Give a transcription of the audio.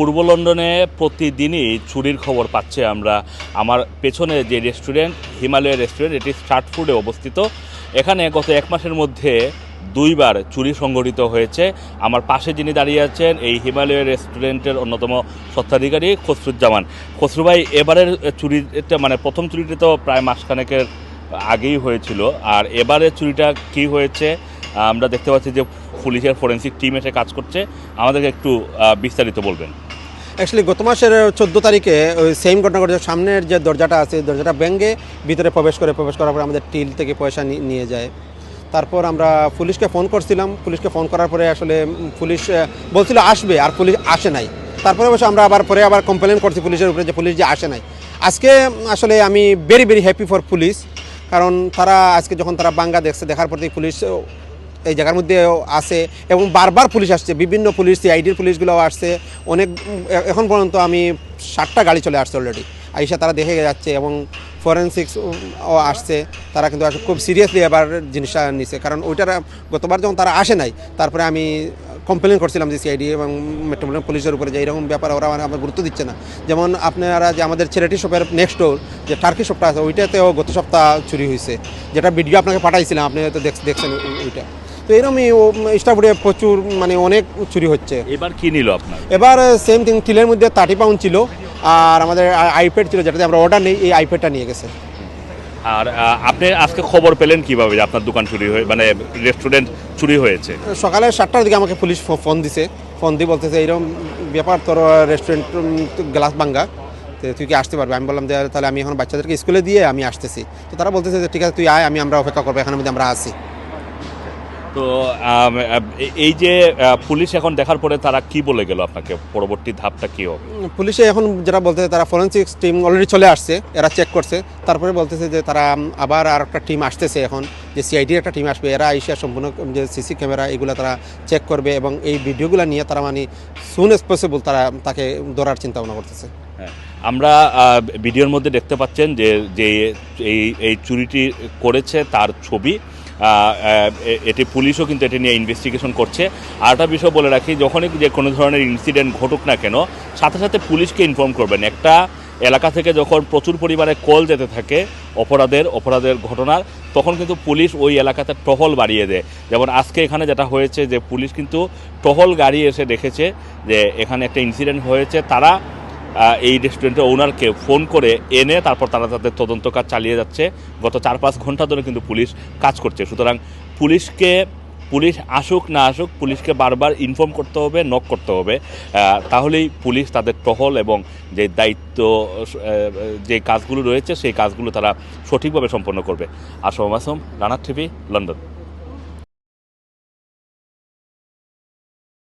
পূর্ব লন্ডনে প্রতিদিনই চুরির খবর পাচ্ছে আমরা। আমার পেছনে যে রেস্টুরেন্ট হিমালয় রেস্টুরেন্ট এটি স্ট্রাট ফুডে অবস্থিত। এখানে গত এক মাসের মধ্যে দুইবার চুরি সংঘটিত হয়েছে। আমার পাশে যিনি দাঁড়িয়ে আছেন, এই হিমালয় রেস্টুরেন্টের অন্যতম স্বত্বাধিকারী খসরুজ্জামান। খসরু ভাই, এবারের চুরিটা মানে প্রথম চুরিটা তো প্রায় মাসখানেকের আগেই হয়েছিল। আর এবারের চুরিটা কি হয়েছে, আমরা দেখতে পাচ্ছি যে পুলিশের ফরেন্সিক টিম এসে কাজ করছে। আমাদেরকে একটু বিস্তারিত বলবেন। অ্যাকচুয়ালি গত মাসের চোদ্দ তারিখে, ওই সেম ঘটনা ঘটেছে। সামনের যে দরজাটা আছে দরজাটা ভেঙে ভিতরে প্রবেশ করে, প্রবেশ করার পর আমাদের টিল থেকে পয়সা নিয়ে যায়। তারপর আমরা পুলিশকে ফোন করছিলাম। পুলিশকে ফোন করার পরে আসলে পুলিশ বলছিল আসবে, আর পুলিশ আসে নাই। তারপরে অবশ্য আমরা আবার, পরে আবার কমপ্লেন করছি পুলিশের উপরে যে পুলিশ যে আসে নাই। আজকে আসলে আমি very very happy for police কারণ তারা আজকে যখন তারা বাঙ্গা দেখছে, দেখার পর পুলিশ এই জায়গার মধ্যে আসে এবং বারবার পুলিশ আসছে, বিভিন্ন পুলিশ সিআইডির পুলিশগুলো আসছে। অনেক, এখন পর্যন্ত আমি ষাটটা গাড়ি চলে আসছে অলরেডি আইসা তারা দেখে যাচ্ছে এবং ফরেন্সিক্স ও আসছে। তারা কিন্তু খুব সিরিয়াসলি এবার জিনিসটা নিছে। কারণ ওইটার, গতবার যখন তারা আসে নাই, তারপরে আমি কমপ্লেন করছিলাম যে সিআইডি এবং মেট্রোপলিটন পুলিশের উপরে যে এরকম ব্যাপার, ওরা আমার গুরুত্ব দিচ্ছে না। যেমন আপনারা যে আমাদের ছেলেটি শপের নেক্সট ডোর যে টার্কি শপটা আছে, ওইটাতেও গত সপ্তাহ চুরি হয়েছে যেটা ভিডিও আপনাকে পাঠাইছিলাম, আপনি হয়তো দেখ- দেখছেন ওইটা। তো এরকমই স্টাফুডে প্রচুর মানে অনেক চুরি হচ্ছে। এবার কি নিল আপনার? এবার সেম থিং টিলের মধ্যে থার্টি পাউন্ড ছিল আর আমাদের আইপ্যাড ছিল যেটাতে আমরা অর্ডার নেই এই আইপ্যাডটা নিয়ে গেছে। আর আপনি আজকে খবর পেলেন কীভাবে যে আপনার দোকান চুরি হয়ে মানে রেস্টুরেন্ট চুরি হয়েছে? সকালে সাতটার দিকে আমাকে পুলিশ ফোন দিছে। ফোন দিয়ে বলতেছে এইরকম ব্যাপার তোর রেস্টুরেন্ট গ্লাস ভাঙ্গা। তো তুই কি আসতে পারবি? আমি বললাম যে তাহলে আমি এখন বাচ্চাদেরকে স্কুলে দিয়ে আমি আসতেছি। তো তারা বলতেছে যে ঠিক আছে তুই আয় আমি আমরা অপেক্ষা করব এখানের মধ্যে আমরা আসি তো এই যে পুলিশ এখন দেখার পরে তারা কি বলে গেল আপনাকে? পরবর্তী ধাপটা কি হবে? পুলিশে এখন যেটা বলতেছে তারা ফরেন্সিক টিম অলরেডি চলে আসছে এরা চেক করছে। তারপরে বলতেছে যে তারা আবার আর একটা টিম আসতেছে এখন যে সিআইডির একটা টিম আসবে। এরা এশিয়া সম্পূর্ণ যে সিসি ক্যামেরা এগুলো তারা চেক করবে এবং এই ভিডিওগুলো নিয়ে তারা মানে সুন এস পসিবল তারা তাকে ধরার চিন্তা ভাবনা করতেছে। হ্যাঁ। আমরা ভিডিওর মধ্যে দেখতে পাচ্ছেন যে যে এই এই চুরিটি করেছে তার ছবি। এটি পুলিশও কিন্তু এটি নিয়ে ইনভেস্টিগেশন করছে। আর একটা বিষয় বলে রাখি, যখনই যে কোনো ধরনের ইনসিডেন্ট ঘটুক না কেন, সাথে সাথে পুলিশকে ইনফর্ম করবেন। একটা এলাকা থেকে যখন প্রচুর পরিমাণে কল যেতে থাকে অপরাধের অপরাধের ঘটনার, তখন কিন্তু পুলিশ ওই এলাকাতে টহল বাড়িয়ে দেয়। যেমন আজকে এখানে যেটা হয়েছে যে পুলিশ কিন্তু টহল গাড়ি এসে দেখেছে যে এখানে একটা ইনসিডেন্ট হয়েছে। তারা এই রেস্টুরেন্টের ওনারকে ফোন করে এনে তারপর তারা তাদের তদন্ত কাজ চালিয়ে যাচ্ছে। গত চার পাঁচ ঘণ্টা ধরে কিন্তু পুলিশ কাজ করছে। সুতরাং পুলিশকে, পুলিশ আসুক না আসুক, পুলিশকে বারবার ইনফর্ম করতে হবে নক করতে হবে। তাহলেই পুলিশ তাদের টহল এবং যে দায়িত্ব যে কাজগুলো রয়েছে, সেই কাজগুলো তারা সঠিকভাবে সম্পন্ন করবে। আসম আসম রানার টিভি লন্ডন।